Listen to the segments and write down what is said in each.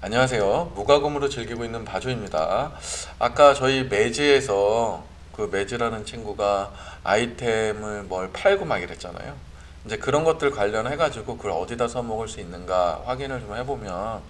안녕하세요. 무과금으로 즐기고 있는 바조입니다. 아까 저희 매즈에서 그 매즈라는 친구가 아이템을 뭘 팔고 막 이랬잖아요. 이제 그런 것들 관련해 가지고 그걸 어디다 써먹을 수 있는가 확인을 좀 해보면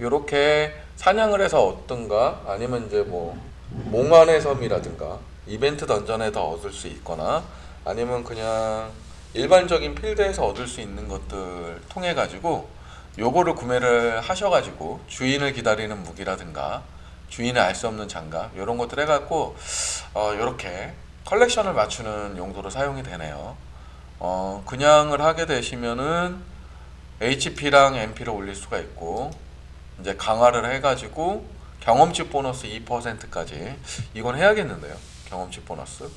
이렇게 사냥을 해서 얻든가 아니면 이제 뭐 몽환의 섬이라든가 이벤트 던전에 더 얻을 수 있거나 아니면 그냥 일반적인 필드에서 얻을 수 있는 것들 통해 가지고 요거를 구매를 하셔가지고 주인을 기다리는 무기라든가 주인을 알 수 없는 장갑 이런 것들 해갖고 어 요렇게 컬렉션을 맞추는 용도로 사용이 되네요. 어 그냥을 하게 되시면은 HP랑 MP를 올릴 수가 있고 이제 강화를 해가지고 경험치 보너스 2%까지 이건 해야겠는데요. 경험치 보너스.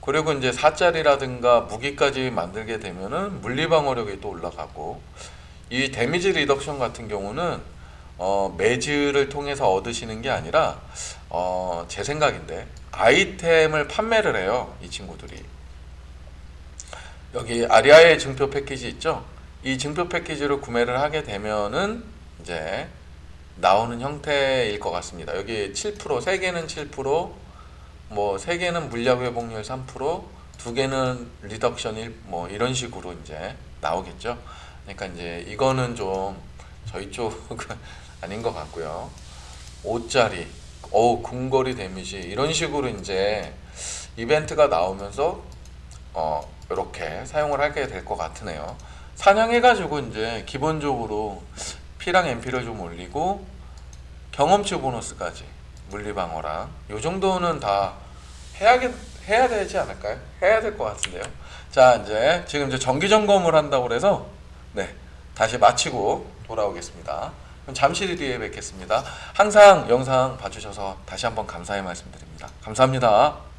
그리고 이제 4짜리라든가 무기까지 만들게 되면은 물리 방어력이 또 올라가고 이 데미지 리덕션 같은 경우는 어, 매즈를 통해서 얻으시는 게 아니라 어, 제 생각인데 아이템을 판매를 해요 이 친구들이. 여기 아리아의 증표 패키지 있죠? 이 증표 패키지를 구매를 하게 되면은 이제 나오는 형태일 것 같습니다. 여기 7% 3개는 7%뭐 3개는 물약 회복률 3%두 개는 리덕션 1, 뭐 이런 식으로 이제 나오겠죠 그러니까 이제 이거는 좀 저희 쪽은 아닌 것 같고요. 5짜리, 어우 궁거리 데미지 이런 식으로 이제 이벤트가 나오면서 어 이렇게 사용을 하게 될 것 같으네요. 사냥해가지고 이제 기본적으로 P랑 MP를 좀 올리고 경험치 보너스까지 물리방어랑 요 정도는 다 해야겠 해야 되지 않을까요? 해야 될 것 같은데요. 자 이제 지금 이제 정기 점검을 한다고 그래서 네, 다시 마치고 돌아오겠습니다. 그럼 잠시 뒤에 뵙겠습니다. 항상 영상 봐주셔서 다시 한번 감사의 말씀드립니다. 감사합니다.